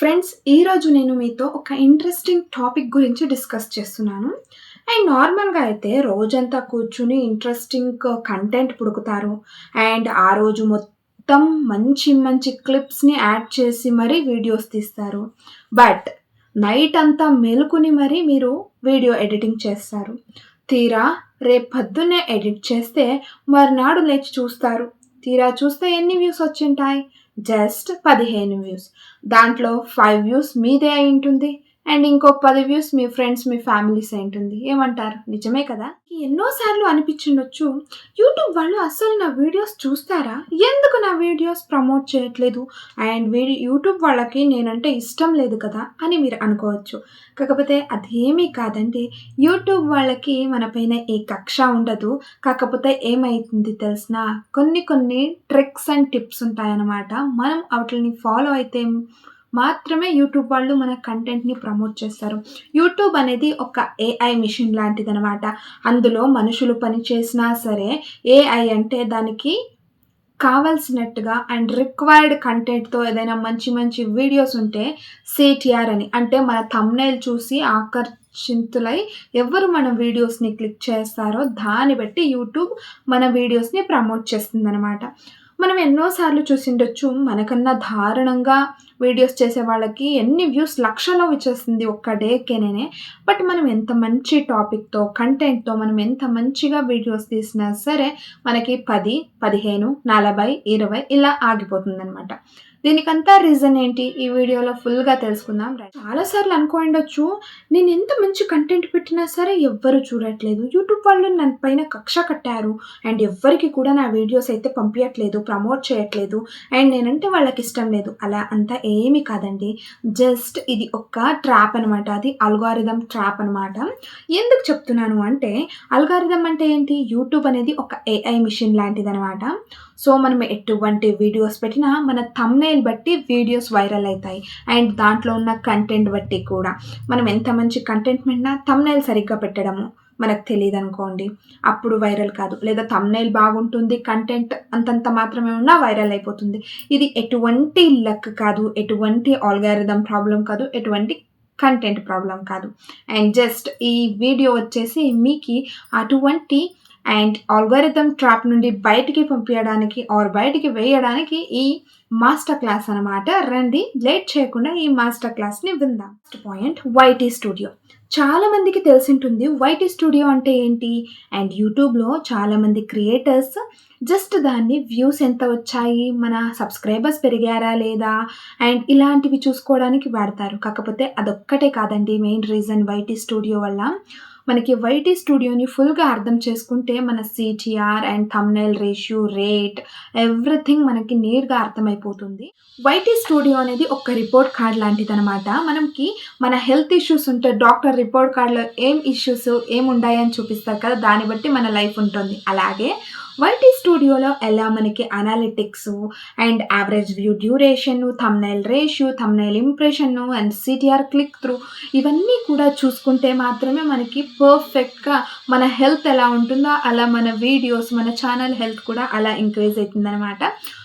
Friends ఈరోజు నేను మీతో ఒక ఇంట్రెస్టింగ్ టాపిక్ గురించి డిస్కస్ చేస్తున్నాను. అండ్ నార్మల్గా అయితే రోజంతా కూర్చుని ఇంట్రెస్టింగ్ కంటెంట్ uh, పుడుకుతారు. అండ్ ఆ రోజు మొత్తం మంచి మంచి క్లిప్స్ని యాడ్ చేసి మరీ వీడియోస్ తీస్తారు. బట్ నైట్ అంతా మెలుకుని మరీ మీరు వీడియో ఎడిటింగ్ చేస్తారు. తీరా రేపు పొద్దున్నే ఎడిట్ చేస్తే మరునాడు లేచి చూస్తారు. తీరా చూస్తే ఎన్ని వ్యూస్ వచ్చింటాయి? జస్ట్ పదిహేను వ్యూస్. దాంట్లో ఫైవ్ వ్యూస్ మీదే అయి ఉంటుంది. అండ్ ఇంకో పది వ్యూస్ మీ ఫ్రెండ్స్ మీ ఫ్యామిలీస్ ఏంటుంది? ఏమంటారు? నిజమే కదా? ఎన్నోసార్లు అనిపించిండొచ్చు. యూట్యూబ్ వాళ్ళు అసలు నా వీడియోస్ చూస్తారా? ఎందుకు నా వీడియోస్ ప్రమోట్ చేయట్లేదు? అండ్ వీడి యూట్యూబ్ వాళ్ళకి నేనంటే ఇష్టం లేదు కదా? అని మీరు అనుకోవచ్చు. కాకపోతే అదేమీ కాదండి. యూట్యూబ్ వాళ్ళకి మన పైన ఏ కక్ష ఉండదు. కాకపోతే ఏమైతుంది తెలిసిన కొన్ని కొన్ని ట్రిక్స్ అండ్ టిప్స్ ఉంటాయన్నమాట. మనం వాటిని ఫాలో అయితే మాత్రమే యూట్యూబ్ వాళ్ళు మన కంటెంట్ని ప్రమోట్ చేస్తారు. యూట్యూబ్ అనేది ఒక ఏఐ మిషన్ లాంటిది అనమాట అందులో మనుషులు పని చేసినా సరే ఏఐ అంటే దానికి కావాల్సినట్టుగా అండ్ రిక్వైర్డ్ కంటెంట్తో ఏదైనా మంచి మంచి వీడియోస్ ఉంటే సిటిఆర్ అని. అంటే మన thumbnail చూసి ఆకర్షితులై ఎవరు మన వీడియోస్ని క్లిక్ చేస్తారో దాన్ని బట్టి యూట్యూబ్ మన వీడియోస్ని ప్రమోట్ చేస్తుందనమాట. మనం ఎన్నోసార్లు చూసిండొచ్చు మనకన్నా దారుణంగా వీడియోస్ చేసే వాళ్ళకి ఎన్ని వ్యూస్ లక్షలో వచ్చేస్తుంది ఒక్క డేకేనే బట్ మనం ఎంత మంచి టాపిక్తో కంటెంట్తో మనం ఎంత మంచిగా వీడియోస్ తీసినా సరే మనకి పది పదిహేను నలభై ఇరవై ఇలా ఆగిపోతుంది అనమాట దీనికంతా రీజన్ ఏంటి? ఈ వీడియోలో ఫుల్గా తెలుసుకుందాం. రైట్. చాలాసార్లు అనుకోండొచ్చు నేను ఎంత మంచి కంటెంట్ పెట్టినా సరే ఎవ్వరు చూడట్లేదు. యూట్యూబ్ వాళ్ళు నన్ను పైన కక్ష కట్టారు. అండ్ ఎవ్వరికి కూడా నా వీడియోస్ అయితే పంపించట్లేదు ప్రమోట్ చేయట్లేదు. అండ్ నేనంటే వాళ్ళకి ఇష్టం లేదు. అలా అంతా ఏమీ కాదండి. జస్ట్ ఇది ఒక ట్రాప్ అనమాట అది అల్గారిథం ట్రాప్ అనమాట ఎందుకు చెప్తున్నాను అంటే అల్గారిథం అంటే ఏంటి? యూట్యూబ్ అనేది ఒక ఏఐ మిషన్ లాంటిది అనమాట సో మనం ఎటువంటి వీడియోస్ పెట్టినా మన థంబ్నైల్ బట్టి వీడియోస్ వైరల్ అవుతాయి. అండ్ దాంట్లో ఉన్న కంటెంట్ బట్టి కూడా. మనం ఎంత మంచి కంటెంట్ పెట్టినా థంబ్నైల్ సరిగ్గా పెట్టడము మనకు తెలియదు అనుకోండి అప్పుడు వైరల్ కాదు. లేదా థంబ్నైల్ బాగుంటుంది కంటెంట్ అంతంత మాత్రమే ఉన్నా వైరల్ అయిపోతుంది. ఇది ఎటువంటి లక్ కాదు ఎటువంటి ఆల్గారిథం ప్రాబ్లం కాదు ఎటువంటి కంటెంట్ ప్రాబ్లం కాదు. అండ్ జస్ట్ ఈ వీడియో వచ్చేసి మీకు అటువంటి అండ్ ఆల్గోరిథం ట్రాప్ నుండి బయటికి పంపించడానికి ఆర్ బయటికి వేయడానికి ఈ మాస్టర్ క్లాస్ అనమాట రండి లేట్ చేయకుండా ఈ మాస్టర్ క్లాస్ని విందాం. ఫస్ట్ పాయింట్ వైటీ స్టూడియో చాలా మందికి తెలిసింటుంది వైటీ స్టూడియో అంటే ఏంటి? అండ్ యూట్యూబ్లో చాలామంది క్రియేటర్స్ జస్ట్ దాన్ని వ్యూస్ ఎంత వచ్చాయి? మన సబ్స్క్రైబర్స్ పెరిగారా లేదా? అండ్ ఇలాంటివి చూసుకోవడానికి వాడతారు. కాకపోతే అదొక్కటే కాదండి మెయిన్ రీజన్ వైటీ స్టూడియో వల్ల. మనకి వైటీ స్టూడియోని ఫుల్గా అర్థం చేసుకుంటే మన CTR and thumbnail ratio rate everything మనకి నేరుగా అర్థమైపోతుంది. వైటీ స్టూడియో అనేది ఒక రిపోర్ట్ కార్డ్ లాంటిది అనమాట మనకి మన హెల్త్ ఇష్యూస్ ఉంటే డాక్టర్ రిపోర్ట్ కార్డులో ఏం ఇష్యూస్ ఏం ఉన్నాయని చూపిస్తారు కదా దాన్ని బట్టి మన లైఫ్ ఉంటుంది. అలాగే వైటీ స్టూడియోలో ఎలా మనకి analytics and average view duration thumbnail ratio thumbnail impression and CTR click through ఇవన్నీ కూడా చూసుకుంటే మాత్రమే మనకి పర్ఫెక్ట్గా మన హెల్త్ ఎలా ఉంటుందో అలా మన వీడియోస్ మన ఛానల్ హెల్త్ కూడా అలా ఇంక్రీజ్ అవుతుందన్నమాట.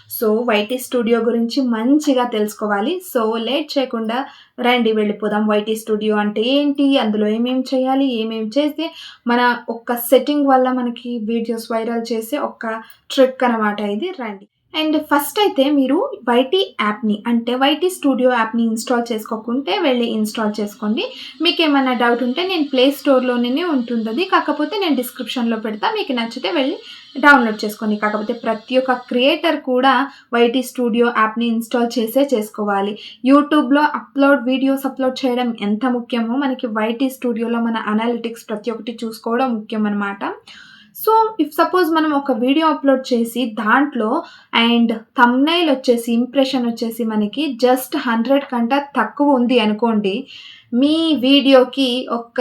సో వైటీ స్టూడియో గురించి మంచిగా తెలుసుకోవాలి. సో లేట్ చేయకుండా రండి వెళ్ళిపోదాం వైటీ స్టూడియో అంటే ఏంటి అందులో ఏమేమి చేయాలి ఏమేమి చేస్తే మన ఒక్క సెట్టింగ్ వల్ల మనకి వీడియోస్ వైరల్ చేసే ఒక ట్రిక్ అనమాట ఇది. రండి. అండ్ ఫస్ట్ అయితే మీరు వైటీ యాప్ని అంటే వైటీ స్టూడియో యాప్ని ఇన్స్టాల్ చేసుకోకుంటే వెళ్ళి ఇన్స్టాల్ చేసుకోండి. మీకు ఏమైనా డౌట్ ఉంటే నేను ప్లే స్టోర్లోనే ఉంటుంది కాకపోతే నేను డిస్క్రిప్షన్లో పెడతా. మీకు నచ్చితే వెళ్ళి డౌన్లోడ్ చేసుకోండి. కాకపోతే ప్రతి ఒక్క క్రియేటర్ కూడా వైటీ స్టూడియో యాప్ని ఇన్స్టాల్ చేసే చేసుకోవాలి. యూట్యూబ్లో అప్లోడ్ వీడియోస్ అప్లోడ్ చేయడం ఎంత ముఖ్యమో మనకి వైటీ స్టూడియోలో మన అనాలిటిక్స్ ప్రతి ఒక్కటి చూసుకోవడం ముఖ్యం అనమాట సో ఇఫ్ సపోజ్ మనం ఒక వీడియో అప్లోడ్ చేసి దాంట్లో అండ్ థమ్నైల్ వచ్చేసి ఇంప్రెషన్ వచ్చేసి మనకి జస్ట్ హండ్రెడ్ కంటే తక్కువ ఉంది అనుకోండి మీ వీడియోకి ఒక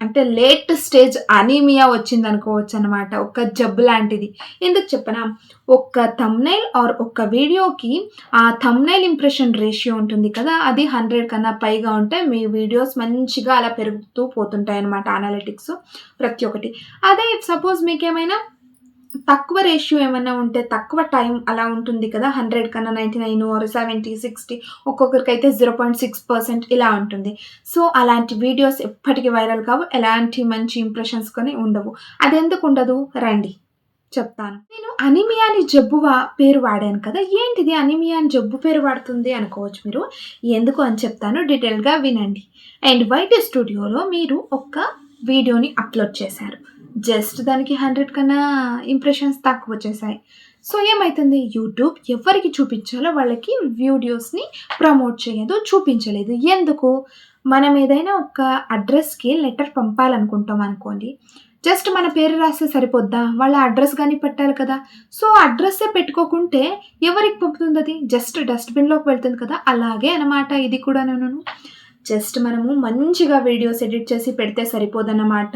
అంటే లేట్ స్టేజ్ అనీమియా వచ్చింది అనుకోవచ్చు అనమాట ఒక జబ్బు లాంటిది. ఎందుకు చెప్పనా? ఒక్క థమ్నైల్ ఆర్ ఒక్క వీడియోకి ఆ థమ్నైల్ ఇంప్రెషన్ రేషియో ఉంటుంది కదా అది హండ్రెడ్ కన్నా పైగా ఉంటే మీ వీడియోస్ మంచిగా అలా పెరుగుతూ పోతుంటాయి అనమాట అనాలిటిక్స్ ప్రతి ఒక్కటి. అదే సపోజ్ మీకేమైనా తక్కువ రేషియో ఏమైనా ఉంటే తక్కువ టైం అలా ఉంటుంది కదా హండ్రెడ్ కన్నా ninety nine or seventy sixty ఒక్కొక్కరికైతే zero point six percent ఇలా ఉంటుంది. సో అలాంటి వీడియోస్ ఎప్పటికీ వైరల్ కావు ఎలాంటి మంచి ఇంప్రెషన్స్ కొని ఉండవు. అది ఎందుకు ఉండదు? రండి చెప్తాను. నేను అనిమియా అని జబ్బు పేరు వాడాను కదా ఏంటిది అనిమియా అని జబ్బు పేరు వాడుతుంది అనుకోవచ్చు మీరు? ఎందుకు అని చెప్తాను డీటెయిల్గా వినండి. అండ్ వైట్ స్టూడియోలో మీరు ఒక్క వీడియోని అప్లోడ్ చేశారు. జస్ట్ దానికి హండ్రెడ్ కన్నా ఇంప్రెషన్స్ తక్కువ వచ్చేసాయి. సో ఏమవుతుంది యూట్యూబ్ ఎవరికి చూపించాలో వాళ్ళకి వీడియోస్ని ప్రమోట్ చేయదు చూపించలేదు. ఎందుకు? మనం ఏదైనా ఒక అడ్రస్కి లెటర్ పంపాలనుకుంటాం అనుకోండి. జస్ట్ మన పేరు రాస్తే సరిపోద్దా? వాళ్ళ అడ్రస్ కానీ పెట్టాలి కదా. సో అడ్రస్సే పెట్టుకోకుంటే ఎవరికి పంపుతుంది అది? జస్ట్ డస్ట్బిన్లోకి వెళ్తుంది కదా. అలాగే అన్నమాట ఇది కూడా నేను జస్ట్ మనము మంచిగా వీడియోస్ ఎడిట్ చేసి పెడితే సరిపోదన్నమాట.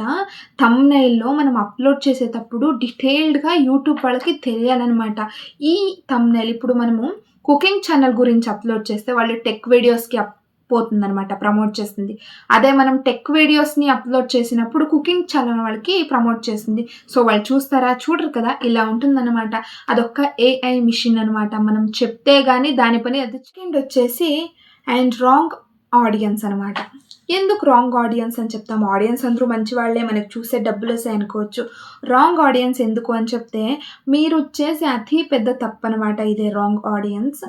తమ్నైల్లో మనం అప్లోడ్ చేసేటప్పుడు డీటెయిల్డ్గా యూట్యూబ్ వాళ్ళకి తెలియాలన్నమాట. ఈ తమ్నైల్ ఇప్పుడు మనము కుకింగ్ ఛానల్ గురించి అప్లోడ్ చేస్తే వాళ్ళు టెక్ వీడియోస్కి అప్ పోతుందనమాట ప్రమోట్ చేస్తుంది. అదే మనం టెక్ వీడియోస్ని అప్లోడ్ చేసినప్పుడు కుకింగ్ ఛానల్ వాళ్ళకి ప్రమోట్ చేస్తుంది. సో వాళ్ళు చూస్తారా? చూడరు కదా? ఇలా ఉంటుందన్నమాట. అదొక్క ఏఐ మిషన్ అనమాట మనం చెప్తే కానీ దాని పని అది వచ్చేసి అండ్ రాంగ్ ఆడియన్స్ అనమాట ఎందుకు రాంగ్ ఆడియన్స్ అని చెప్తాం? ఆడియన్స్ అందరూ మంచి వాళ్ళే మనకు చూసే డబ్బులు వస్తాయి అనుకోవచ్చు. రాంగ్ ఆడియన్స్ ఎందుకు అని చెప్తే మీరు చేసే అతి పెద్ద తప్పు అనమాట ఇదే రాంగ్ ఆడియన్స్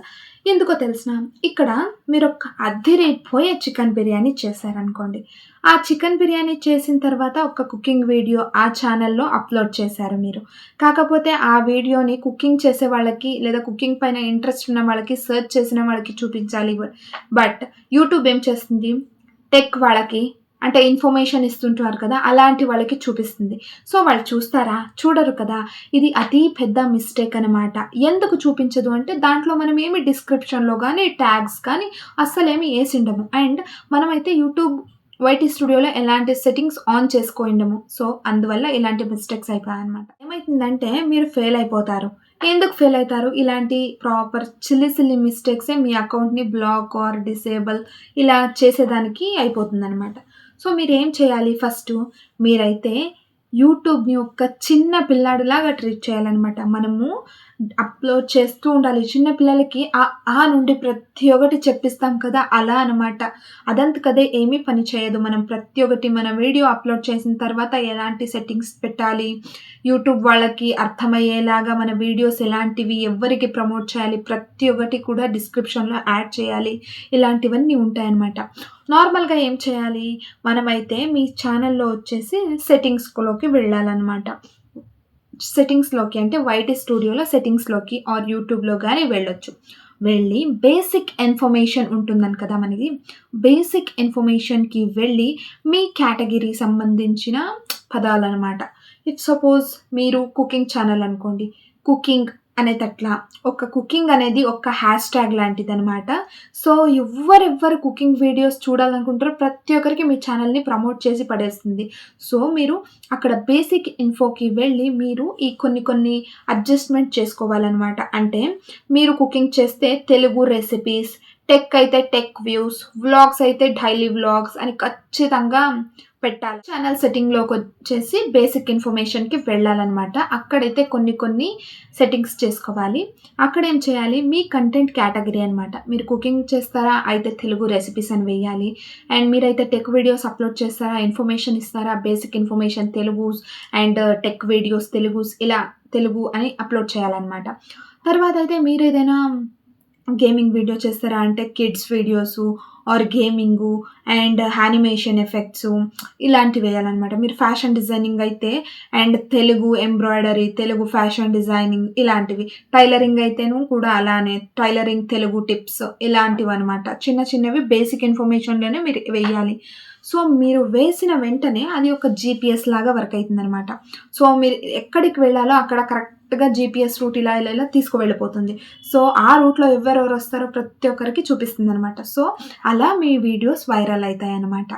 ఎందుకో తెలిసిన? ఇక్కడ మీరు ఒక అద్దెరైపోయే చికెన్ బిర్యానీ చేశారనుకోండి. ఆ చికెన్ బిర్యానీ చేసిన తర్వాత ఒక కుకింగ్ వీడియో ఆ ఛానల్లో అప్లోడ్ చేశారు మీరు. కాకపోతే ఆ వీడియోని కుకింగ్ చేసే వాళ్ళకి లేదా కుకింగ్ పైన ఇంట్రెస్ట్ ఉన్న వాళ్ళకి సెర్చ్ చేసిన వాళ్ళకి చూపించాలి. బట్ యూట్యూబ్ ఏం చేస్తుంది? టెక్ వాళ్ళకి అంటే ఇన్ఫర్మేషన్ ఇస్తుంటారు కదా అలాంటి వాళ్ళకి చూపిస్తుంది. సో వాళ్ళు చూస్తారా? చూడరు కదా. ఇది అతి పెద్ద మిస్టేక్ అనమాట ఎందుకు చూపించదు అంటే దాంట్లో మనం ఏమి డిస్క్రిప్షన్లో కానీ ట్యాగ్స్ కానీ అస్సలేమి వేసిండము అండ్ మనమైతే యూట్యూబ్ వైటీ స్టూడియోలో ఎలాంటి సెట్టింగ్స్ ఆన్ చేసుకోండము సో అందువల్ల ఇలాంటి మిస్టేక్స్ అయిపోయాయి అనమాట ఏమవుతుందంటే మీరు ఫెయిల్ అయిపోతారు. ఎందుకు ఫెయిల్ అవుతారు ఇలాంటి ప్రాపర్ చిల్లి సిల్లి మిస్టేక్సే మీ అకౌంట్ని బ్లాక్ ఆర్ డిసేబుల్ ఇలా చేసేదానికి అయిపోతుంది అనమాట సో మీరు ఏం చేయాలి? ఫస్ట్ మీరైతే యూట్యూబ్ని ఒక చిన్న పిల్లాడిలాగా ట్రీట్ చేయాలన్నమాట. మనము అప్లోడ్ చేస్తూ ఉండాలి. చిన్న పిల్లలకి ఆ ఆ నుండి ప్రతి ఒక్కటి చెప్పిస్తాం కదా అలా అనమాట అదంతకదే ఏమీ పని చేయదు. మనం ప్రతి ఒక్కటి మన వీడియో అప్లోడ్ చేసిన తర్వాత ఎలాంటి సెట్టింగ్స్ పెట్టాలి? యూట్యూబ్ వాళ్ళకి అర్థమయ్యేలాగా మన వీడియోస్ ఎలాంటివి ఎవరికి ప్రమోట్ చేయాలి? ప్రతి ఒక్కటి కూడా డిస్క్రిప్షన్లో యాడ్ చేయాలి. ఇలాంటివన్నీ ఉంటాయన్నమాట. నార్మల్గా ఏం చేయాలి? మనమైతే మీ ఛానల్లో వచ్చేసి సెట్టింగ్స్లోకి వెళ్ళాలన్నమాట. సెట్టింగ్స్లోకి అంటే వైటీ స్టూడియోలో సెట్టింగ్స్లోకి ఆర్ యూట్యూబ్లో కానీ వెళ్ళొచ్చు. వెళ్ళి బేసిక్ ఇన్ఫర్మేషన్ ఉంటుందని కదా మనకి. బేసిక్ ఇన్ఫర్మేషన్కి వెళ్ళి మీ కేటగిరీ సంబంధించిన పదాలు అనమాట ఇఫ్ సపోజ్ మీరు కుకింగ్ ఛానల్ అనుకోండి. కుకింగ్ అనేటట్లా ఒక కుకింగ్ అనేది ఒక హ్యాష్ ట్యాగ్ లాంటిది అనమాట సో ఎవరెవ్వరు కుకింగ్ వీడియోస్ చూడాలనుకుంటారో ప్రతి ఒక్కరికి మీ ఛానల్ని ప్రమోట్ చేసి పడేస్తుంది. సో మీరు అక్కడ బేసిక్ ఇన్ఫోకి వెళ్ళి మీరు ఈ కొన్ని కొన్ని అడ్జస్ట్మెంట్ చేసుకోవాలన్నమాట. అంటే మీరు కుకింగ్ చేస్తే తెలుగు రెసిపీస్ టెక్ అయితే టెక్ వ్యూస్ వ్లాగ్స్ అయితే డైలీ వ్లాగ్స్ అని ఖచ్చితంగా పెట్టాలి. ఛానల్ సెట్టింగ్లోకి వచ్చేసి బేసిక్ ఇన్ఫర్మేషన్కి వెళ్ళాలన్నమాట. అక్కడైతే కొన్ని కొన్ని సెట్టింగ్స్ చేసుకోవాలి. అక్కడ ఏం చేయాలి? మీ కంటెంట్ కేటగిరీ అనమాట మీరు కుకింగ్ చేస్తారా? అయితే తెలుగు రెసిపీస్ అని వేయాలి అండ్ మీరైతే టెక్ వీడియోస్ అప్లోడ్ చేస్తారా? ఇన్ఫర్మేషన్ ఇస్తారా? Basic information Telugus and tech videos Telugus ఇలా తెలుగు అని అప్లోడ్ చేయాలన్నమాట. తర్వాత అయితే మీరు ఏదైనా గేమింగ్ వీడియో చేస్తారా? అంటే kids videos or gaming and animation effects ఇలాంటివి వేయాలన్నమాట. మీరు ఫ్యాషన్ డిజైనింగ్ అయితే and Telugu embroidery Telugu fashion designing ఇలాంటివి. టైలరింగ్ అయితేను కూడా అలానే టైలరింగ్ తెలుగు టిప్స్ ఇలాంటివి అనమాట చిన్న చిన్నవి బేసిక్ ఇన్ఫర్మేషన్లోనే మీరు వేయాలి. సో మీరు వేసిన వెంటనే అది ఒక జీపీఎస్ లాగా వర్క్ అవుతుంది అనమాట సో మీరు ఎక్కడికి వెళ్ళాలో అక్కడ కరెక్ట్ కరెక్ట్గా జీపీఎస్ రూట్ ఇలా ఇలా ఇలా తీసుకువెళ్ళిపోతుంది. సో ఆ రూట్లో ఎవరెవరు వస్తారో ప్రతి ఒక్కరికి చూపిస్తుంది అనమాట సో అలా మీ వీడియోస్ వైరల్ అవుతాయి అన్నమాట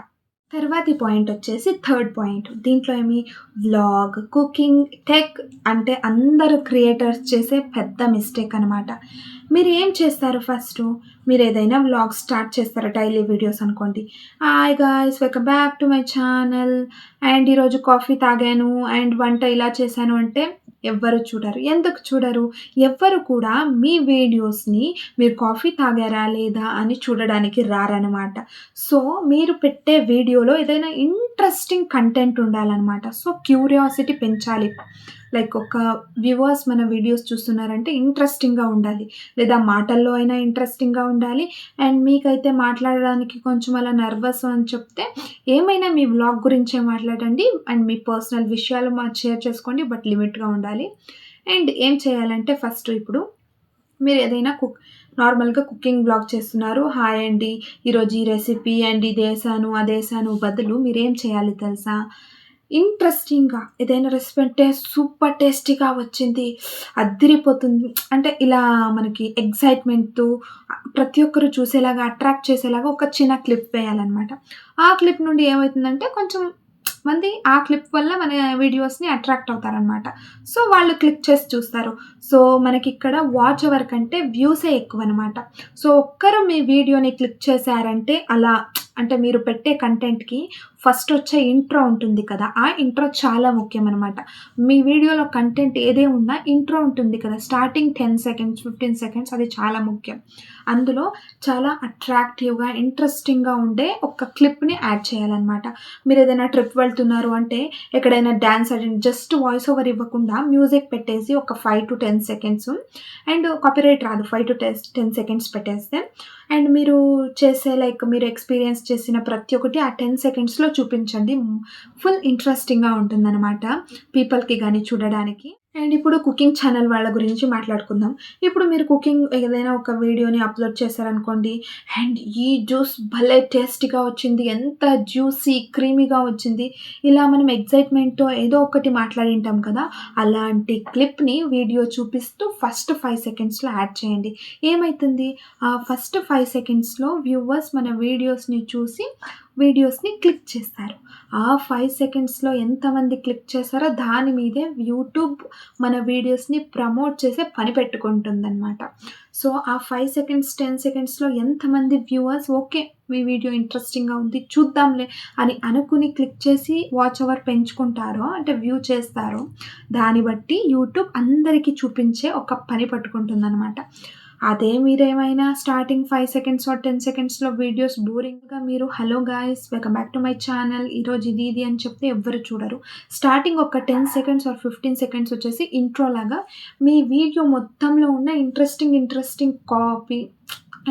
తర్వాతి పాయింట్ వచ్చేసి థర్డ్ పాయింట్ దీంట్లో ఏమి? వ్లాగ్ కుకింగ్ టెక్ అంటే అందరు క్రియేటర్స్ చేసే పెద్ద మిస్టేక్ అనమాట మీరు ఏం చేస్తారు ఫస్ట్ మీరు ఏదైనా వ్లాగ్ స్టార్ట్ చేస్తారు డైలీ వీడియోస్ అనుకోండి. Hi guys welcome back to my channel and ఈరోజు కాఫీ తాగాను. అండ్ వంట ఇలా చేశాను అంటే ఎవ్వరు చూడరు. ఎందుకు చూడరు? ఎవ్వరు కూడా మీ వీడియోస్ని మీరు కాఫీ తాగారా లేదా అని చూడడానికి రారనమాట సో మీరు పెట్టే వీడియోలో ఏదైనా ఇంట్రెస్టింగ్ కంటెంట్ ఉండాలన్నమాట. సో క్యూరియాసిటీ పెంచాలి. లైక్ ఒక వ్యూవర్స్ మన వీడియోస్ చూస్తున్నారంటే ఇంట్రెస్టింగ్గా ఉండాలి. లేదా మాటల్లో అయినా ఇంట్రెస్టింగ్గా ఉండాలి. అండ్ మీకైతే మాట్లాడడానికి కొంచెం అలా నర్వస్ అని చెప్తే ఏమైనా మీ వ్లాగ్ గురించే మాట్లాడండి. అండ్ మీ పర్సనల్ విషయాలు మా షేర్ చేసుకోండి. బట్ లిమిట్గా ఉండాలి. అండ్ ఏం చేయాలంటే ఫస్ట్ ఇప్పుడు మీరు ఏదైనా కుక్ నార్మల్గా కుకింగ్ బ్లాగ్ చేస్తున్నారు. హాయ్ అండి. ఈరోజు ఈ రెసిపీ అండ్. ఇది వేసాను అది బదులు మీరేం చేయాలి తెలుసా? ఇంట్రెస్టింగ్గా ఏదైనా రెసిపీ అంటే సూపర్ టేస్టీగా వచ్చింది అద్దిరిపోతుంది అంటే ఇలా మనకి ఎగ్జైట్మెంట్తో ప్రతి ఒక్కరు చూసేలాగా అట్రాక్ట్ చేసేలాగా ఒక చిన్న క్లిప్ వేయాలన్నమాట. ఆ క్లిప్ నుండి ఏమవుతుందంటే కొంచెం మంది ఆ క్లిప్ వల్ల మన వీడియోస్ని అట్రాక్ట్ అవుతారనమాట సో వాళ్ళు క్లిక్ చేసి చూస్తారు. సో మనకి ఇక్కడ వాచ్ అవర్ కంటే వ్యూసే ఎక్కువ అనమాట సో ఒక్కరు మీ వీడియోని క్లిక్ చేశారంటే అలా అంటే మీరు పెట్టే కంటెంట్కి ఫస్ట్ వచ్చే ఇంట్రో ఉంటుంది కదా ఆ ఇంట్రో చాలా ముఖ్యం అనమాట మీ వీడియోలో కంటెంట్ ఏదే ఉన్నా ఇంట్రో ఉంటుంది కదా starting ten seconds fifteen seconds అది చాలా ముఖ్యం. అందులో చాలా అట్రాక్టివ్గా ఇంట్రెస్టింగ్గా ఉండే ఒక క్లిప్ని యాడ్ చేయాలన్నమాట. మీరు ఏదైనా ట్రిప్ వెళ్తున్నారు అంటే ఎక్కడైనా dance attend just voice over ఇవ్వకుండా మ్యూజిక్ పెట్టేసి ఒక five to ten seconds and copyright రాదు five to ten ten seconds పెట్టేస్తే. అండ్ మీరు చేసే లైక్ మీరు ఎక్స్పీరియన్స్ చేసిన ప్రతి ఒక్కటి ఆ టెన్ సెకండ్స్లో చూపించండి. ఫుల్ ఇంట్రెస్టింగ్గా ఉంటుందన్నమాట పీపుల్కి కానీ చూడడానికి. అండ్ ఇప్పుడు కుకింగ్ ఛానల్ వాళ్ళ గురించి మాట్లాడుకుందాం. ఇప్పుడు మీరు కుకింగ్ ఏదైనా ఒక వీడియోని అప్లోడ్ చేశారనుకోండి అండ్ ఈ జ్యూస్ భలే టేస్టీగా వచ్చింది ఎంత జ్యూసీ క్రీమీగా వచ్చింది. ఇలా మనం ఎగ్జైట్మెంట్తో ఏదో ఒకటి మాట్లాడింటాం కదా అలాంటి క్లిప్ని వీడియో చూపిస్తూ ఫస్ట్ ఫైవ్ సెకండ్స్లో యాడ్ చేయండి. ఏమవుతుంది ఆ ఫస్ట్ ఫైవ్ సెకండ్స్లో వ్యూవర్స్ మన వీడియోస్ని చూసి వీడియోస్ని క్లిక్ చేస్తారు. ఆ ఫైవ్ సెకండ్స్లో ఎంతమంది క్లిక్ చేస్తారో దాని మీదే యూట్యూబ్ మన వీడియోస్ని ప్రమోట్ చేసే పని పెట్టుకుంటుందన్నమాట. సో ఆ ఫైవ్ సెకండ్స్ టెన్ సెకండ్స్లో ఎంతమంది వ్యూవర్స్ ఓకే మీ వీడియో ఇంట్రెస్టింగ్గా ఉంది చూద్దాంలే అని అనుకుని క్లిక్ చేసి వాచ్ అవర్ పెంచుకుంటారో అంటే వ్యూ చేస్తారో దాన్ని బట్టి యూట్యూబ్ అందరికీ చూపించే ఒక పని పట్టుకుంటుందన్నమాట. అదే మీరేమైనా starting five seconds or ten సెకండ్స్లో వీడియోస్ బోరింగ్గా మీరు hello guys welcome back to my channel ఈరోజు ఇది ఇది అని చెప్తే ఎవ్వరు చూడరు. స్టార్టింగ్ ఒక ten seconds or fifteen seconds వచ్చేసి ఇంట్రో లాగా మీ వీడియో మొత్తంలో ఉన్న ఇంట్రెస్టింగ్ ఇంట్రెస్టింగ్ కాపీ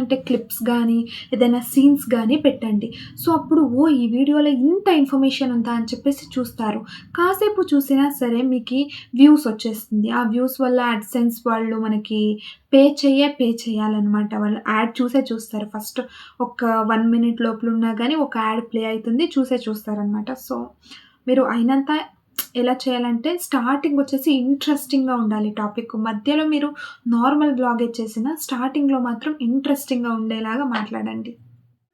అంటే క్లిప్స్ కానీ ఏదైనా సీన్స్ కానీ పెట్టండి. సో అప్పుడు ఓ ఈ వీడియోలో ఇంత ఇన్ఫర్మేషన్ ఉందా అని చెప్పేసి చూస్తారు. కాసేపు చూసినా సరే మీకు వ్యూస్ వచ్చేస్తుంది. ఆ వ్యూస్ వల్ల అడ్సెన్స్ వాళ్ళు మనకి పే చేయే పే చేయాలన్నమాట వాళ్ళు యాడ్ చూసే చూస్తారు. ఫస్ట్ ఒక వన్ మినిట్ లోపల ఉన్నా కానీ ఒక యాడ్ ప్లే అవుతుంది చూసే చూస్తారనమాట సో మీరు అయినంత ఎలా చేయాలంటే స్టార్టింగ్ వచ్చేసి ఇంట్రెస్టింగ్గా ఉండాలి టాపిక్ మధ్యలో మీరు నార్మల్ బ్లాగ్ చేసిన స్టార్టింగ్లో మాత్రం ఇంట్రెస్టింగ్గా ఉండేలాగా మాట్లాడండి.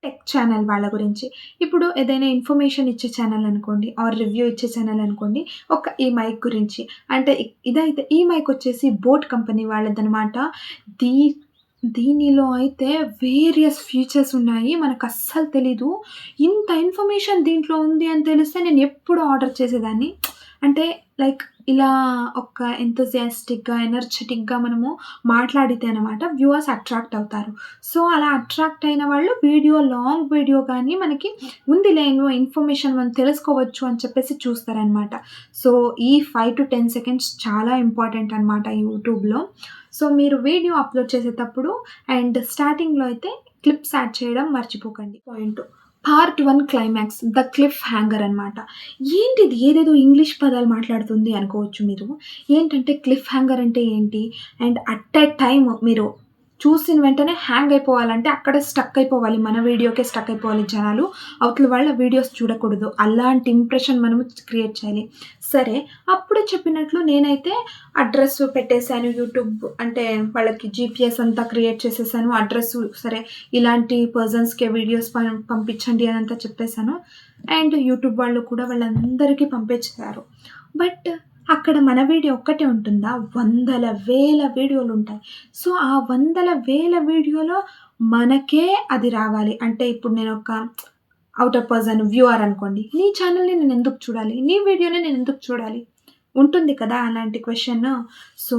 టెక్ ఛానల్ వాళ్ళ గురించి. ఇప్పుడు ఏదైనా ఇన్ఫర్మేషన్ ఇచ్చే ఛానల్ అనుకోండి ఆర్ రివ్యూ ఇచ్చే ఛానల్ అనుకోండి ఒక ఈ మైక్ గురించి. అంటే ఇదైతే ఈ మైక్ వచ్చేసి బోట్ కంపెనీ వాళ్ళదనమాట దీ దీనిలో అయితే వేరియస్ ఫీచర్స్ ఉన్నాయి. మనకు అస్సలు తెలీదు. ఇంత ఇన్ఫర్మేషన్ దీంట్లో ఉంది అని తెలిస్తే నేను ఎప్పుడు ఆర్డర్ చేసేదాన్ని? అంటే లైక్ ఇలా ఒక ఎంతజియాస్టిక్గా ఎనర్జెటిక్గా మనము మాట్లాడితే అనమాట వ్యూవర్స్ అట్రాక్ట్ అవుతారు. సో అలా అట్రాక్ట్ అయిన వాళ్ళు వీడియో లాంగ్ వీడియో కానీ మనకి ఉంది లేను ఇన్ఫర్మేషన్ మనం తెలుసుకోవచ్చు అని చెప్పేసి చూస్తారనమాట సో ఈ ఫైవ్ టు టెన్ సెకండ్స్ చాలా ఇంపార్టెంట్ అనమాట యూట్యూబ్లో. సో మీరు వీడియో అప్లోడ్ చేసేటప్పుడు అండ్ స్టార్టింగ్లో అయితే క్లిప్స్ యాడ్ చేయడం మర్చిపోకండి. Point part one climax the cliffhanger అనమాట ఏంటిది? ఏదేదో ఇంగ్లీష్ పదాలు మాట్లాడుతుంది అనుకోవచ్చు మీరు. ఏంటంటే క్లిఫ్ హ్యాంగర్ అంటే ఏంటి? అండ్ అట్ ఎ టైమ్ మీరు చూసిన వెంటనే హ్యాంగ్ అయిపోవాలంటే అక్కడ స్టక్ అయిపోవాలి. మన వీడియోకే స్టక్ అయిపోవాలి జనాలు. అవతల వాళ్ళ వీడియోస్ చూడకూడదు. అలాంటి ఇంప్రెషన్ మనము క్రియేట్ చేయాలి. సరే అప్పుడే చెప్పినట్లు నేనైతే అడ్రస్ పెట్టేశాను యూట్యూబ్ అంటే వాళ్ళకి జీపీఎస్ అంతా క్రియేట్ చేసేసాను అడ్రస్ సరే ఇలాంటి పర్సన్స్కి వీడియోస్ పంపించండి అని అంతా చెప్పేశాను. అండ్ యూట్యూబ్ వాళ్ళు కూడా వాళ్ళందరికీ పంపించారు. బట్ అక్కడ మన వీడియో ఒక్కటే ఉంటుందా? వందల వేల వీడియోలు ఉంటాయి. సో ఆ వందల వేల వీడియోలో మనకే అది రావాలి. అంటే ఇప్పుడు నేను ఒక అవుటర్ పర్సన్ వ్యూఆర్ అనుకోండి. నీ ఛానల్ని నేను ఎందుకు చూడాలి? నీ వీడియోని నేను ఎందుకు చూడాలి? ఉంటుంది కదా! అలాంటి క్వశ్చన్ సో,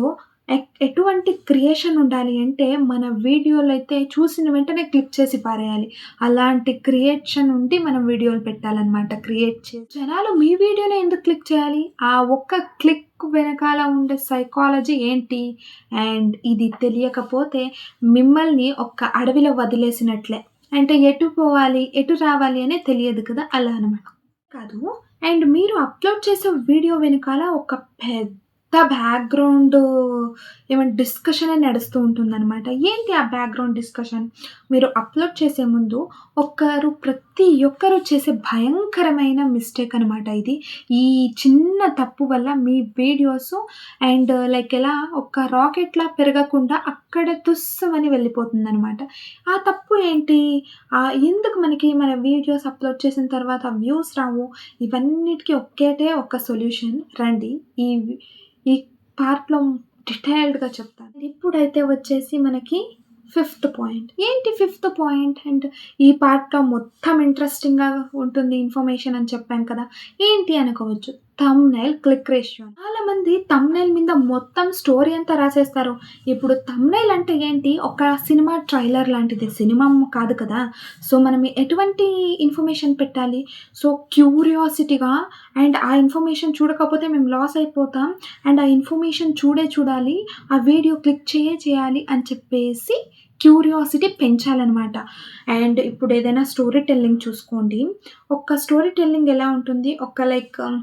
ఎటువంటి క్రియేషన్ ఉండాలి అంటే, మన వీడియోలు అయితే చూసిన వెంటనే క్లిక్ చేసి పారేయాలి. అలాంటి క్రియేషన్ ఉండి మనం వీడియోలు పెట్టాలన్నమాట క్రియేట్ చేసి జనాలు మీ వీడియోనే ఎందుకు క్లిక్ చేయాలి? ఆ ఒక్క క్లిక్ వెనకాల ఉండే సైకాలజీ ఏంటి? అండ్ ఇది తెలియకపోతే మిమ్మల్ని ఒక అడవిలో వదిలేసినట్లే. అంటే ఎటు పోవాలి? ఎటు రావాలి? అనే తెలియదు కదా! అలా అనమాట. కాదు. అండ్ మీరు అప్‌లోడ్ చేసే వీడియో వెనకాల ఒక పెద్ద బ్యాక్‌గ్రౌండ్ ఏమంటే డిస్కషనే నడుస్తూ ఉంటుందనమాట. ఏంటి ఆ బ్యాక్‌గ్రౌండ్ డిస్కషన్? మీరు అప్‌లోడ్ చేసే ముందు ఒకరు ప్రతి ఒక్కరు చేసే భయంకరమైన మిస్టేక్ అనమాట ఇది. ఈ చిన్న తప్పు వల్ల మీ వీడియోస్ అండ్ లైక్ ఎలా ఒక రాకెట్‌లా పెరగకుండా అక్కడ తుస్సమని వెళ్ళిపోతుంది వెళ్ళిపోతుందనమాట. ఆ తప్పు ఏంటి? ఆ ఎందుకు మనకి మన వీడియోస్ అప్‌లోడ్ చేసిన తర్వాత వ్యూస్ రావు? ఇవన్నిటికి ఒక్కటే ఒక సొల్యూషన్. రండి ఈ ఈ పార్ట్‌లో డీటెయిల్డ్‌గా చెప్తాను. ఇప్పుడైతే వచ్చేసి మనకి ఫిఫ్త్ పాయింట్. ఏంటి ఫిఫ్త్ పాయింట్? అండ్ ఈ పార్ట్‌లో మొత్తం ఇంట్రెస్టింగ్‌గా ఉంటుంది ఇన్ఫర్మేషన్ అని చెప్పాను కదా! ఏంటి అనుకోవచ్చు. Thumbnail click ratio. చాలామంది థంబ్నైల్ మీద మొత్తం స్టోరీ అంతా రాసేస్తారు. ఇప్పుడు థంబ్నైల్ అంటే ఏంటి? ఒక సినిమా ట్రైలర్ లాంటిది. సినిమా కాదు కదా! సో, మనం ఎటువంటి ఇన్ఫర్మేషన్ పెట్టాలి? సో, క్యూరియాసిటీగా అండ్ ఆ ఇన్ఫర్మేషన్ చూడకపోతే మేము లాస్ అయిపోతాం. అండ్ ఆ ఇన్ఫర్మేషన్ చూడే చూడాలి. ఆ వీడియో క్లిక్ చేయే చేయాలి అని చెప్పేసి క్యూరియాసిటీ పెంచాలనమాట. అండ్ ఇప్పుడు ఏదైనా స్టోరీ టెల్లింగ్ చూసుకోండి. ఒక స్టోరీ టెల్లింగ్ ఎలా ఉంటుంది? ఒక లైక్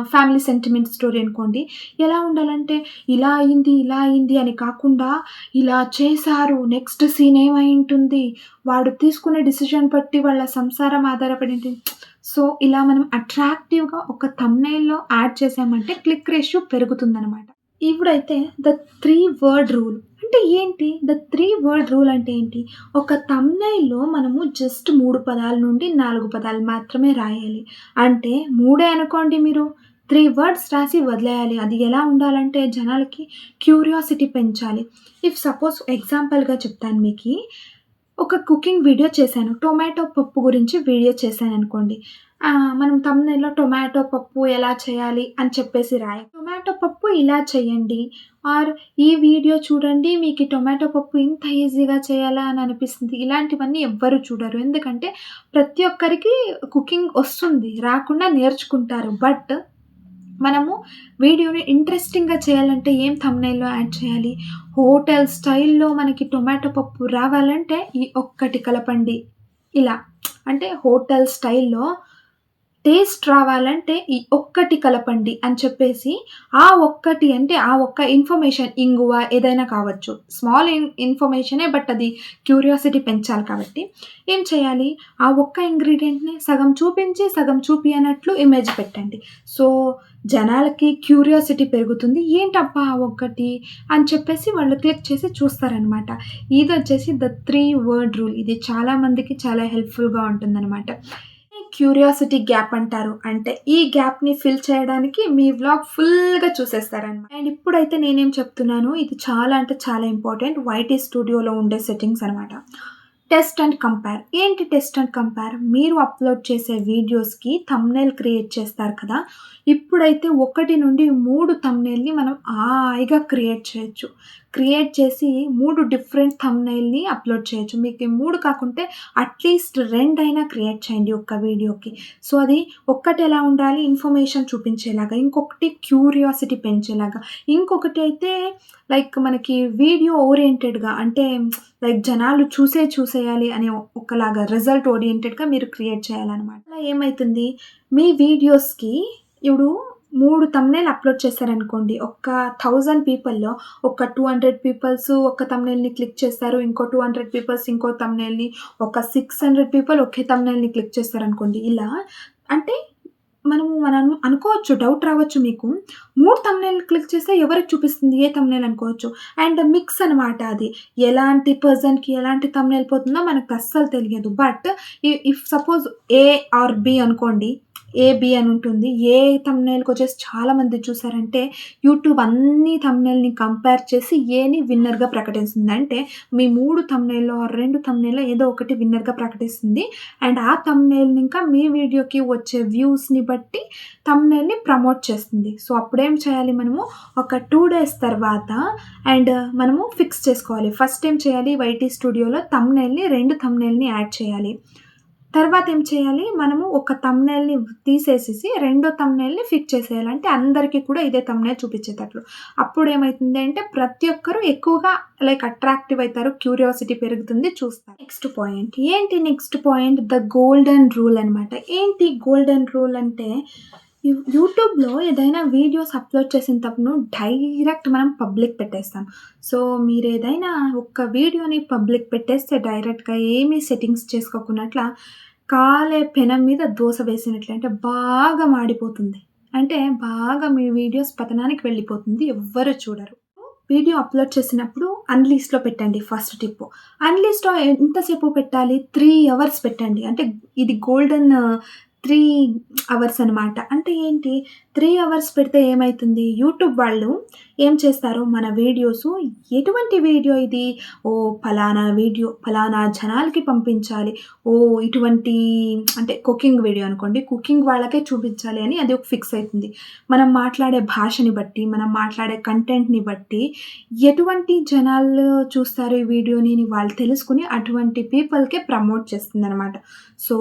ఫ్యామిలీ సెంటిమెంట్ స్టోరీ అనుకోండి. ఎలా ఉండాలంటే ఇలా అయింది, ఇలా అయింది అని కాకుండా ఇలా చేశారు. నెక్స్ట్ సీన్ ఏమై ఉంటుంది వాడు తీసుకునే డిసిషన్ బట్టి వాళ్ళ సంసారం ఆధారపడి ఉంటుంది. సో, ఇలా మనం అట్రాక్టివ్‌గా ఒక తమ్నైల్లో యాడ్ చేసామంటే క్లిక్ రేషియో పెరుగుతుందనమాట. ఇప్పుడైతే ద త్రీ వర్డ్ రూల్. అంటే ఏంటి? ద త్రీ వర్డ్ రూల్ అంటే ఏంటి? ఒక తమ్నైల్లో మనము జస్ట్ మూడు పదాల నుండి నాలుగు పదాలు మాత్రమే రాయాలి. అంటే మూడే అనుకోండి మీరు. త్రీ వర్డ్స్ రాసి వదిలేయాలి. అది ఎలా ఉండాలంటే జనాలకి క్యూరియాసిటీ పెంచాలి. ఇఫ్ సపోజ్ ఎగ్జాంపుల్‌గా చెప్తాను మీకు ఒక కుకింగ్ వీడియో చేశాను. టొమాటో పప్పు గురించి వీడియో చేశాను అనుకోండి మనం తమ్నైల్లో టొమాటో పప్పు ఎలా చేయాలి అని చెప్పేసి రాయ టొమాటో పప్పు ఇలా చేయండి ఆర్ ఈ వీడియో చూడండి మీకు ఈ టొమాటో పప్పు ఇంత ఈజీగా చేయాలా అని అనిపిస్తుంది. ఇలాంటివన్నీ ఎవ్వరు చూడరు. ఎందుకంటే ప్రతి ఒక్కరికి కుకింగ్ వస్తుంది. రాకుండా నేర్చుకుంటారు. బట్ మనము వీడియోని ఇంట్రెస్టింగ్‌గా చేయాలంటే ఏం తమ్నైల్లో యాడ్ చేయాలి? హోటల్ స్టైల్‌లో మనకి టొమాటో పప్పు రావాలంటే ఈ ఒక్కటి కలపండి. ఇలా. అంటే హోటల్ స్టైల్‌లో టేస్ట్ రావాలంటే ఈ ఒక్కటి కలపండి అని చెప్పేసి ఆ ఒక్కటి అంటే ఆ ఒక్క ఇన్ఫర్మేషన్ ఇంగువ ఏదైనా కావచ్చు. స్మాల్ ఇన్ ఇన్ఫర్మేషనే బట్ అది క్యూరియాసిటీ పెంచాలి కాబట్టి ఏం చేయాలి? ఆ ఒక్క ఇంగ్రీడియంట్ని సగం చూపించి, సగం చూపియనట్లు ఇమేజ్ పెట్టండి. సో, జనాలకి క్యూరియాసిటీ పెరుగుతుంది. ఏంటబ్బా ఆ ఒక్కటి అని చెప్పేసి వాళ్ళు క్లిక్ చేసి చూస్తారనమాట. ఇదొచ్చేసి ద త్రీ వర్డ్ రూల్. ఇది చాలామందికి చాలా హెల్ప్‌ఫుల్‌గా ఉంటుందనమాట. క్యూరియాసిటీ గ్యాప్ అంటారు. అంటే ఈ గ్యాప్‌ని ఫిల్ చేయడానికి మీ వ్లాగ్ ఫుల్‌గా చూసేస్తారనమాట. అండ్ ఇప్పుడైతే నేనేం చెప్తున్నాను ఇది చాలా అంటే చాలా ఇంపార్టెంట్. వైటీ స్టూడియోలో ఉండే సెట్టింగ్స్ అనమాట. Test and compare. ఏంటి టెస్ట్ అండ్ కంపేర్? మీరు అప్‌లోడ్ చేసే వీడియోస్‌కి థంబ్‌నెయిల్ క్రియేట్ చేస్తారు కదా! ఇప్పుడైతే ఒకటి నుండి 3 థంబ్‌నెయిల్‌ని మనం హాయిగా క్రియేట్ చేయొచ్చు. క్రియేట్ చేసి మూడు డిఫరెంట్ థమ్నైల్ని అప్‌లోడ్ చేయొచ్చు. మీకు మూడు కాకుంటే అట్‌లీస్ట్ రెండైనా క్రియేట్ చేయండి ఒక్క వీడియోకి. సో, అది ఒక్కటి ఎలా ఉండాలి? ఇన్ఫర్మేషన్ చూపించేలాగా. ఇంకొకటి క్యూరియాసిటీ పెంచేలాగా. ఇంకొకటి అయితే లైక్ మనకి వీడియో ఓరియెంటెడ్‌గా అంటే లైక్ జనాలు చూసే చూసేయాలి అనే ఒకలాగా రిజల్ట్ ఓరియెంటెడ్‌గా మీరు క్రియేట్ చేయాలన్నమాట అలా ఏమవుతుంది మీ వీడియోస్‌కి ఇప్పుడు మూడు తమ్నేల్ అప్‌లోడ్ చేశారనుకోండి. ఒక థౌజండ్ పీపుల్‌లో ఒక 200 పీపుల్స్ ఒక తమ్నేల్ని క్లిక్ చేస్తారు. ఇంకో 200 పీపుల్స్ ఇంకో తమ్నేల్ని ఒక 600 పీపుల్ ఒకే తమ్నేల్ని క్లిక్ చేస్తారనుకోండి. ఇలా అంటే మనము మనం అనుకోవచ్చు డౌట్ రావచ్చు మీకు. మూడు తమ్నేల్ క్లిక్ చేస్తే ఎవరికి చూపిస్తుంది? ఏ తమ్నేల్ అనుకోవచ్చు. అండ్ మిక్స్ అనమాట అది. ఎలాంటి పర్సన్‌కి ఎలాంటి తమ్నేల్ పోతుందో మనకు అస్సలు తెలియదు. But if suppose A or B అనుకోండి. ఏబి అని ఉంటుంది ఏ తమ్నేల్కి వచ్చేసి చాలామంది చూసారంటే యూట్యూబ్ అన్ని తమ్నేల్ని కంపేర్ చేసి ఏని విన్నర్‌గా ప్రకటిస్తుంది. అంటే మీ మూడు తమ్నేల్లో రెండు తమ్నేల్లో ఏదో ఒకటి విన్నర్‌గా ప్రకటిస్తుంది. అండ్ ఆ తమ్నేల్ని ఇంకా మీ వీడియోకి వచ్చే వ్యూస్‌ని బట్టి తమ్నేల్ని ప్రమోట్ చేస్తుంది. సో అప్పుడేం చేయాలి మనము ఒక టూ డేస్ తర్వాత అండ్ మనము ఫిక్స్ చేసుకోవాలి. ఫస్ట్ ఏం చేయాలి వైటీ స్టూడియోలో తమ్నేల్ని రెండు తమ్నేల్ని యాడ్ చేయాలి. తర్వాత ఏం చేయాలి మనము ఒక థంబ్‌నెయిల్‌ని తీసేసేసి రెండో థంబ్‌నెయిల్‌ని ఫిక్స్ చేసేయాలి. అంటే అందరికీ కూడా ఇదే థంబ్‌నెయిల్ చూపించేటట్లు. అప్పుడు ఏమవుతుంది అంటే ప్రతి ఒక్కరు ఎక్కువగా లైక్ అట్రాక్టివ్ అవుతారు క్యూరియాసిటీ పెరుగుతుంది చూస్తారు. నెక్స్ట్ పాయింట్ ఏంటి next point the golden rule అనమాట. ఏంటి గోల్డెన్ రూల్ అంటే యూ యూట్యూబ్‌లో ఏదైనా వీడియోస్ అప్‌లోడ్ చేసేటప్పుడు డైరెక్ట్ మనం పబ్లిక్ పెట్టేస్తాం. సో మీరు ఏదైనా ఒక్క వీడియోని పబ్లిక్ పెట్టేస్తే డైరెక్ట్‌గా ఏమి సెట్టింగ్స్ చేసుకోకున్నట్ల కాలే పెనం మీద దోస వేసినట్లు అంటే బాగా మాడిపోతుంది. అంటే బాగా మీ వీడియోస్ పతనానికి వెళ్ళిపోతుంది. ఎవ్వరు చూడరు. వీడియో అప్‌లోడ్ చేసినప్పుడు అన్‌లీస్ట్‌లో పెట్టండి ఫస్ట్ టిప్పు. అన్‌లీస్ట్‌లో ఎంతసేపు పెట్టాలి త్రీ అవర్స్ పెట్టండి. అంటే ఇది గోల్డెన్ 3 అవర్స్ అనమాట. అంటే ఏంటి త్రీ అవర్స్ పెడితే ఏమవుతుంది యూట్యూబ్ వాళ్ళు ఏం చేస్తారు మన వీడియోసు ఎటువంటి వీడియో ఇది ఓ ఫలానా వీడియో ఫలానా జనాలకి పంపించాలి. ఓ ఇటువంటి అంటే కుకింగ్ వీడియో అనుకోండి. కుకింగ్ వాళ్ళకే చూపించాలి అని అది ఒక ఫిక్స్ అవుతుంది మనం మాట్లాడే భాషని బట్టి, మనం మాట్లాడే కంటెంట్‌ని బట్టి ఎటువంటి జనాలు చూస్తారు ఈ వీడియోని వాళ్ళు తెలుసుకొని అటువంటి పీపుల్‌కే ప్రమోట్ చేస్తుందనమాట. సో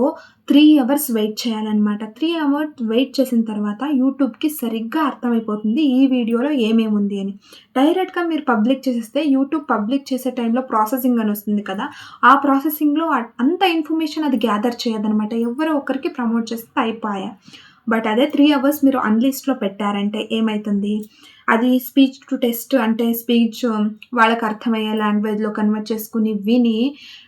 త్రీ అవర్స్ వెయిట్ చేయాలన్నమాట త్రీ అవర్స్ వెయిట్ చేసిన తర్వాత యూట్యూబ్ యూట్యూబ్‌కి సరిగ్గా అర్థమైపోతుంది ఈ వీడియోలో ఏమేముంది అని. డైరెక్ట్‌గా మీరు పబ్లిక్ చేసేస్తే యూట్యూబ్ పబ్లిక్ చేసే టైంలో ప్రాసెసింగ్ అని వస్తుంది కదా! ఆ ప్రాసెసింగ్‌లో అంత ఇన్ఫర్మేషన్ అది గ్యాదర్ చేయదనమాట. ఎవరో ఒకరికి ప్రమోట్ చేస్తే అయిపోయా బట్ అదే త్రీ అవర్స్ మీరు అన్లిస్ట్లో పెట్టారంటే ఏమవుతుంది అది స్పీచ్ టు టెస్ట్ అంటే స్పీచ్ um, వాళ్ళకి అర్థమయ్యే లాంగ్వేజ్‌లో కన్వర్ట్ చేసుకుని విని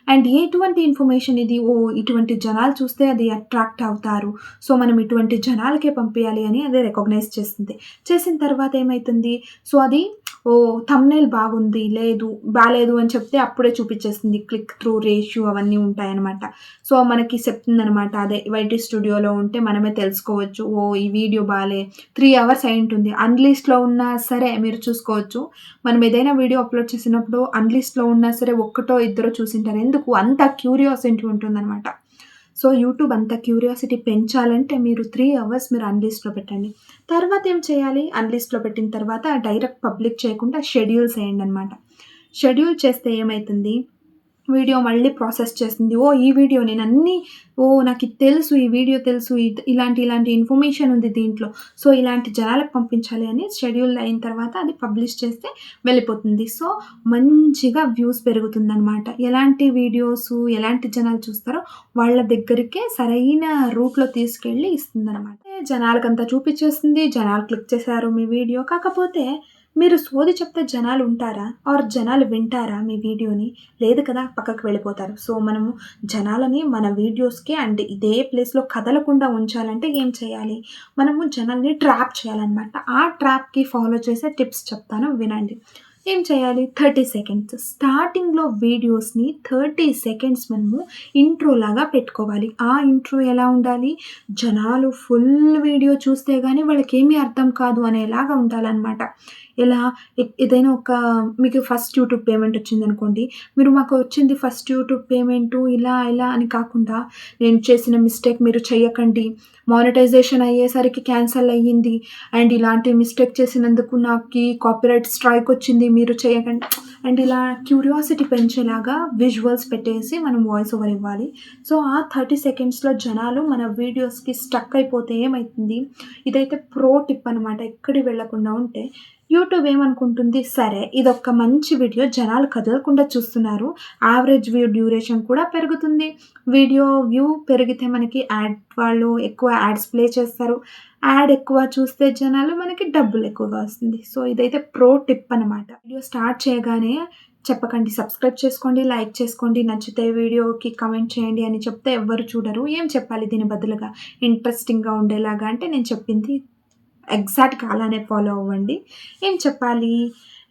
అండ్ ఎటువంటి ఇన్ఫర్మేషన్ ఇది ఓ ఇటువంటి జనాలు చూస్తే అది అట్రాక్ట్ అవుతారు. సో మనం ఇటువంటి జనాలకే పంపించాలి అని అది రికగ్నైజ్ చేస్తుంది. చేసిన తర్వాత ఏమవుతుంది సో అది ఓ థంబ్‌నెయిల్ బాగుంది. లేదు బాగాలేదు అని చెప్తే అప్పుడే చూపించేస్తుంది. క్లిక్ త్రూ రేషియో అవన్నీ ఉంటాయనమాట. సో మనకి చెప్తుందనమాట. అదే వైటీ స్టూడియోలో ఉంటే మనమే తెలుసుకోవచ్చు. ఓ ఈ వీడియో బాలే త్రీ అవర్స్ అయి ఉంటుంది అన్‌లీస్ట్‌లో ఉన్నా సరే మీరు చూసుకోవచ్చు. మనం ఏదైనా వీడియో అప్‌లోడ్ చేసినప్పుడు అన్‌లీస్ట్‌లో ఉన్నా సరే ఒక్కటో ఇద్దరో చూసింటారు. ఎందుకు అంత క్యూరియాసిటీ ఉంటుందన్నమాట సో యూట్యూబ్ అంత క్యూరియాసిటీ పెంచాలంటే మీరు త్రీ అవర్స్ మీరు అన్లిస్ట్లో పెట్టండి. తర్వాత ఏం చేయాలి? అన్లిస్ట్లో పెట్టిన తర్వాత డైరెక్ట్ పబ్లిక్ చేయకుండా షెడ్యూల్స్ అనమాట షెడ్యూల్ చేస్తే ఏమవుతుంది వీడియో మళ్ళీ ప్రాసెస్ చేస్తుంది. ఓ ఈ వీడియో నేను అన్నీ ఓ నాకు ఇది తెలుసు. ఈ వీడియో తెలుసు. ఇలాంటి ఇలాంటి ఇన్ఫర్మేషన్ ఉంది దీంట్లో. సో ఇలాంటి జనాలకు పంపించాలి అని షెడ్యూల్ అయిన తర్వాత అది పబ్లిష్ చేస్తే వెళ్ళిపోతుంది. సో మంచిగా వ్యూస్ పెరుగుతుందనమాట. ఎలాంటి వీడియోస్ ఎలాంటి జనాలు చూస్తారో వాళ్ళ దగ్గరికే సరైన రూట్‌లో తీసుకెళ్ళి ఇస్తుందనమాట. జనాలకంతా చూపించేస్తుంది. జనాలు క్లిక్ చేశారు మీ వీడియో. కాకపోతే మీరు సోది చెప్తే జనాలు ఉంటారా? ఆర్ జనాలు వింటారా మీ వీడియోని? లేదు కదా! పక్కకు వెళ్ళిపోతారు. సో మనము జనాలని మన వీడియోస్‌కి అండ్ ఇదే ప్లేస్‌లో కదలకుండా ఉంచాలంటే ఏం చేయాలి? మనము జనాల్ని ట్రాప్ చేయాలన్నమాట ఆ ట్రాప్‌కి ఫాలో చేసే టిప్స్ చెప్తాను వినండి. ఏం చేయాలి 30 సెకండ్స్ స్టార్టింగ్‌లో వీడియోస్‌ని 30 సెకండ్స్ మనము ఇంట్రో లాగా పెట్టుకోవాలి. ఆ ఇంట్రో ఎలా ఉండాలి? జనాలు ఫుల్ వీడియో చూస్తే గాని వాళ్ళకేమి అర్థం కాదు అనేలాగా ఉండాలన్నమాట ఇలా ఏదైనా ఒక మీకు ఫస్ట్ యూట్యూబ్ పేమెంట్ వచ్చిందనుకోండి. మీరు మాకు వచ్చింది ఫస్ట్ యూట్యూబ్ పేమెంటు ఇలా ఇలా అని కాకుండా నేను చేసిన మిస్టేక్ మీరు చేయకండి. మానిటైజేషన్ అయ్యేసరికి క్యాన్సల్ అయ్యింది. అండ్ ఇలాంటి మిస్టేక్ చేసినందుకు నాకు కాపీరైట్ స్ట్రైక్ వచ్చింది. మీరు చేయకండి. అండ్ ఇలా క్యూరియాసిటీ పెంచేలాగా విజువల్స్ పెట్టేసి మనం వాయిస్ ఓవర్ ఇవ్వాలి. సో ఆ 30 సెకండ్స్‌లో జనాలు మన వీడియోస్‌కి స్టక్ అయిపోతే ఏమవుతుంది ఇదైతే ప్రో టిప్ అనమాట. ఎక్కడికి వెళ్ళకుండా ఉంటే యూట్యూబ్ ఏమనుకుంటుంది సరే ఇదొక మంచి వీడియో జనాలు కదలకుండా చూస్తున్నారు. యావరేజ్ వ్యూ డ్యూరేషన్ కూడా పెరుగుతుంది. వీడియో వ్యూ పెరిగితే మనకి యాడ్ వాళ్ళు ఎక్కువ యాడ్స్ ప్లే చేస్తారు. యాడ్ ఎక్కువ చూస్తే జనాలు మనకి డబ్బులు ఎక్కువగా వస్తుంది. సో ఇదైతే ప్రో టిప్ అనమాట. వీడియో స్టార్ట్ చేయగానే చెప్పకండి సబ్స్క్రైబ్ చేసుకోండి, లైక్ చేసుకోండి, నచ్చితే వీడియోకి కమెంట్ చేయండి అని చెప్తే ఎవ్వరు చూడరు. ఏం చెప్పాలి దీని బదులుగా ఇంట్రెస్టింగ్‌గా ఉండేలాగా అంటే నేను చెప్పింది ఎగ్జాక్ట్‌గా అలానే ఫాలో అవ్వండి. ఏం చెప్పాలి?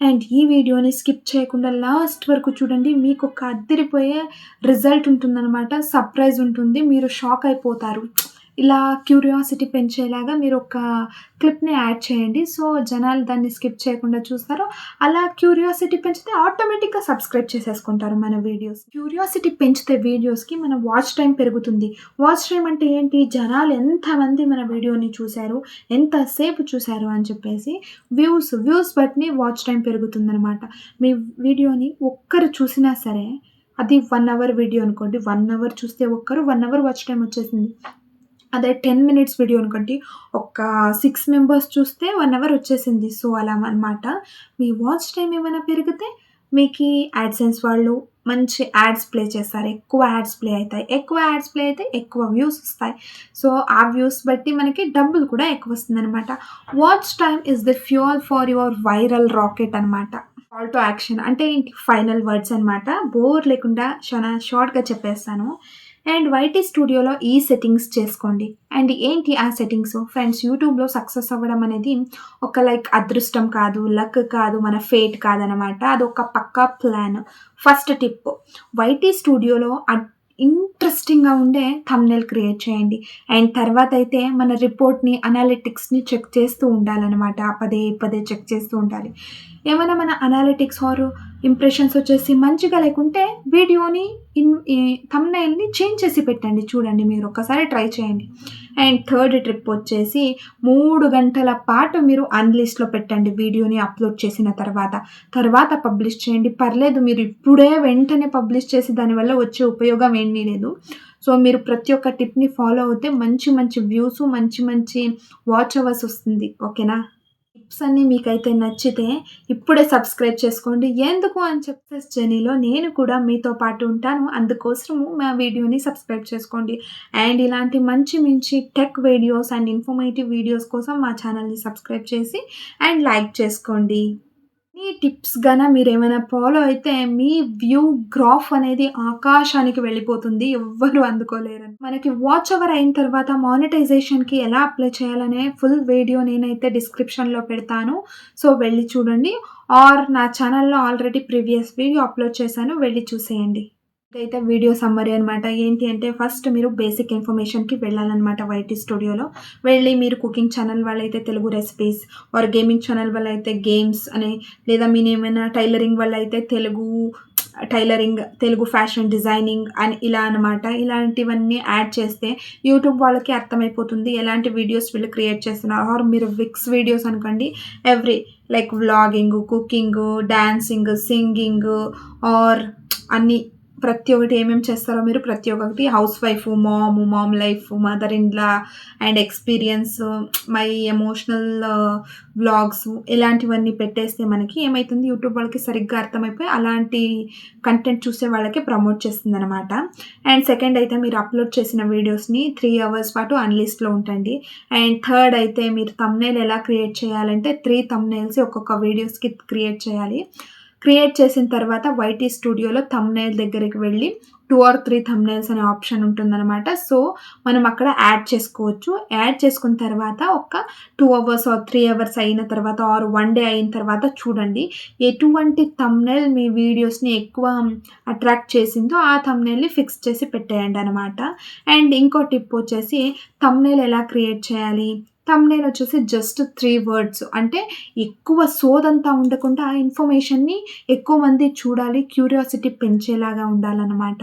అండ్ ఈ వీడియోని స్కిప్ చేయకుండా లాస్ట్ వరకు చూడండి. మీకు ఒక అద్దరిపోయే రిజల్ట్ ఉంటుందనమాట. సర్ప్రైజ్ ఉంటుంది. మీరు షాక్ అయిపోతారు. ఇలా క్యూరియాసిటీ పెంచేలాగా మీరు ఒక క్లిప్‌ని యాడ్ చేయండి. సో, జనాలు దాన్ని స్కిప్ చేయకుండా చూస్తారు. అలా క్యూరియాసిటీ పెంచితే ఆటోమేటిక్‌గా సబ్స్క్రైబ్ చేసేసుకుంటారు మన వీడియోస్. క్యూరియాసిటీ పెంచితే వీడియోస్‌కి మన వాచ్ టైం పెరుగుతుంది. వాచ్ టైం అంటే ఏంటి? జనాలు ఎంతమంది మన వీడియోని చూశారు ఎంతసేపు చూశారు అని చెప్పేసి వ్యూస్, వ్యూస్ బట్టి వాచ్ టైం పెరుగుతుందనమాట. మీ వీడియోని ఒక్కరు చూసినా సరే అది వన్ అవర్ వీడియో అనుకోండి. వన్ అవర్ చూస్తే ఒక్కరు వన్ అవర్ వాచ్ టైమ్ వచ్చేసింది. అదే 10 మినిట్స్ వీడియో అనుకోండి. ఒక సిక్స్ మెంబర్స్ చూస్తే వన్ అవర్ వచ్చేసింది. సో, అలా అనమాట. మీ వాచ్ టైం ఏమైనా పెరిగితే మీకు యాడ్‌సెన్స్ వాళ్ళు మంచి యాడ్స్ ప్లే చేస్తారు. ఎక్కువ యాడ్స్ ప్లే అవుతాయి ఎక్కువ యాడ్స్ ప్లే అయితే ఎక్కువ వ్యూస్ వస్తాయి. సో, ఆ వ్యూస్ బట్టి మనకి డబ్బులు కూడా ఎక్కువ వస్తుందన్నమాట watch time is the fuel for your viral rocket అనమాట. కాల్ టు యాక్షన్ అంటే ఏంటి? ఫైనల్ వర్డ్స్ అనమాట. బోర్ లేకుండా చాలా షార్ట్‌గా చెప్పేస్తాను. అండ్ వైటీ స్టూడియోలో ఈ సెట్టింగ్స్ చేసుకోండి. అండ్ ఏంటి ఆ సెట్టింగ్స్? ఫ్రెండ్స్ యూట్యూబ్‌లో సక్సెస్ అవ్వడం అనేది ఒక లైక్ అదృష్టం కాదు, లక్ కాదు, మన ఫేట్ కాదనమాట. అదొక పక్కా ప్లాన్. ఫస్ట్ టిప్ వైటీ స్టూడియోలో ఇంట్రెస్టింగ్‌గా ఉండే థమ్నెల్ క్రియేట్ చేయండి. అండ్ తర్వాత అయితే మన రిపోర్ట్‌ని, అనాలిటిక్స్‌ని చెక్ చేస్తూ ఉండాలన్నమాట పదే పదే చెక్ చేస్తూ ఉండాలి. ఏమైనా మన అనాలిటిక్స్ ఆర్ ఇంప్రెషన్స్ వచ్చేసి మంచిగా లేకుంటే వీడియోని ఇన్ ఈ చేంజ్ చేసి పెట్టండి. చూడండి మీరు ఒక్కసారి ట్రై చేయండి. అండ్ థర్డ్ ట్రిప్ వచ్చేసి మూడు గంటల పాటు మీరు అన్‌లిస్ట్‌లో పెట్టండి వీడియోని అప్‌లోడ్ చేసిన తర్వాత. తర్వాత పబ్లిష్ చేయండి. పర్లేదు మీరు ఇప్పుడే వెంటనే పబ్లిష్ చేసి దానివల్ల వచ్చే ఉపయోగం ఏమీ లేదు. సో, మీరు ప్రతి ఒక్క టిప్‌ని ఫాలో అవుతే మంచి మంచి వ్యూస్, మంచి మంచి వాచ్ అవర్స్ వస్తుంది. ఓకేనా? టిప్స్ అన్నీ మీకైతే నచ్చితే ఇప్పుడే సబ్స్క్రైబ్ చేసుకోండి. ఎందుకు అని చెప్తే జర్నీలో నేను కూడా మీతో పాటు ఉంటాను. అందుకోసము మా వీడియోని సబ్స్క్రైబ్ చేసుకోండి. అండ్ ఇలాంటి మంచి మంచి tech videos and informative videos కోసం మా ఛానల్‌ని సబ్స్క్రైబ్ చేసి అండ్ లైక్ చేసుకోండి. ఈ టిప్స్ గన మీరేమైనా ఫాలో అయితే మీ వ్యూ గ్రాఫ్ అనేది ఆకాశానికి వెళ్ళిపోతుంది. ఎవ్వరు అందుకోలేరని. మనకి వాచ్ అవర్ అయిన తర్వాత మానిటైజేషన్‌కి ఎలా అప్లై చేయాలనే ఫుల్ వీడియో నేనైతే డిస్క్రిప్షన్‌లో పెడతాను. సో, వెళ్ళి చూడండి. ఆర్ నా ఛానల్‌లో ఆల్రెడీ ప్రీవియస్ వీడియో అప్‌లోడ్ చేశాను. వెళ్ళి చూసేయండి. ఇదైతే వీడియో సమ్మరీ అనమాట. ఏంటి అంటే ఫస్ట్ మీరు బేసిక్ ఇన్ఫర్మేషన్‌కి వెళ్ళాలన్నమాట వైటీ స్టూడియోలో. వెళ్ళి మీరు కుకింగ్ ఛానల్ వాళ్ళైతే Telugu recipes or gaming channel వాళ్ళైతే గేమ్స్ అనే లేదా మీరేమైనా టైలరింగ్ వాళ్ళైతే Telugu tailoring, Telugu fashion designing అని ఇలా అనమాట. ఇలాంటివన్నీ యాడ్ చేస్తే యూట్యూబ్ వాళ్ళకి అర్థమైపోతుంది. ఎలాంటి వీడియోస్ వీళ్ళు క్రియేట్ చేస్తున్నారు. ఆర్ మీరు విక్స్ వీడియోస్ అనుకోండి. Every like vlogging, cooking, dancing singing or అన్నీ ప్రతి ఒక్కటి ఏమేమి చేస్తారో మీరు ప్రతి ఒక్కటి housewife, mom, mom life, mother in law and experience, my emotional vlogs ఇలాంటివన్నీ పెట్టేస్తే మనకి ఏమవుతుంది యూట్యూబ్ వాళ్ళకి సరిగ్గా అర్థమైపోయి అలాంటి కంటెంట్ చూసే వాళ్ళకి ప్రమోట్ చేస్తుంది అనమాట అండ్ సెకండ్ అయితే మీరు అప్‌లోడ్ చేసిన వీడియోస్‌ని త్రీ అవర్స్ పాటు అన్‌లిస్ట్‌లో ఉంటండి. అండ్ థర్డ్ అయితే మీరు తమ్నేల్ ఎలా క్రియేట్ చేయాలంటే త్రీ తమ్నేల్స్ ఒక్కొక్క వీడియోస్‌కి క్రియేట్ చేయాలి. క్రియేట్ చేసిన తర్వాత వైటీ స్టూడియోలో థమ్నైల్ దగ్గరికి వెళ్ళి టూ ఆర్ త్రీ థమ్నైల్స్ అనే ఆప్షన్ ఉంటుందన్నమాట సో, మనం అక్కడ యాడ్ చేసుకోవచ్చు. యాడ్ చేసుకున్న తర్వాత ఒక two hours or three hours అయిన తర్వాత ఆర్ వన్ డే అయిన తర్వాత చూడండి. ఎటువంటి థమ్నైల్ మీ వీడియోస్‌ని ఎక్కువ అట్రాక్ట్ చేసిందో ఆ థమ్నైల్ని ఫిక్స్ చేసి పెట్టేయండి అనమాట. అండ్ ఇంకో టిప్ వచ్చేసి థమ్నైల్ ఎలా క్రియేట్ చేయాలి? థంబ్‌నెయిల్ వచ్చేసి జస్ట్ త్రీ వర్డ్స్ అంటే ఎక్కువ సోదంతా ఉండకుండా ఆ ఇన్ఫర్మేషన్‌ని ఎక్కువ మంది చూడాలి. క్యూరియాసిటీ పెంచేలాగా ఉండాలన్నమాట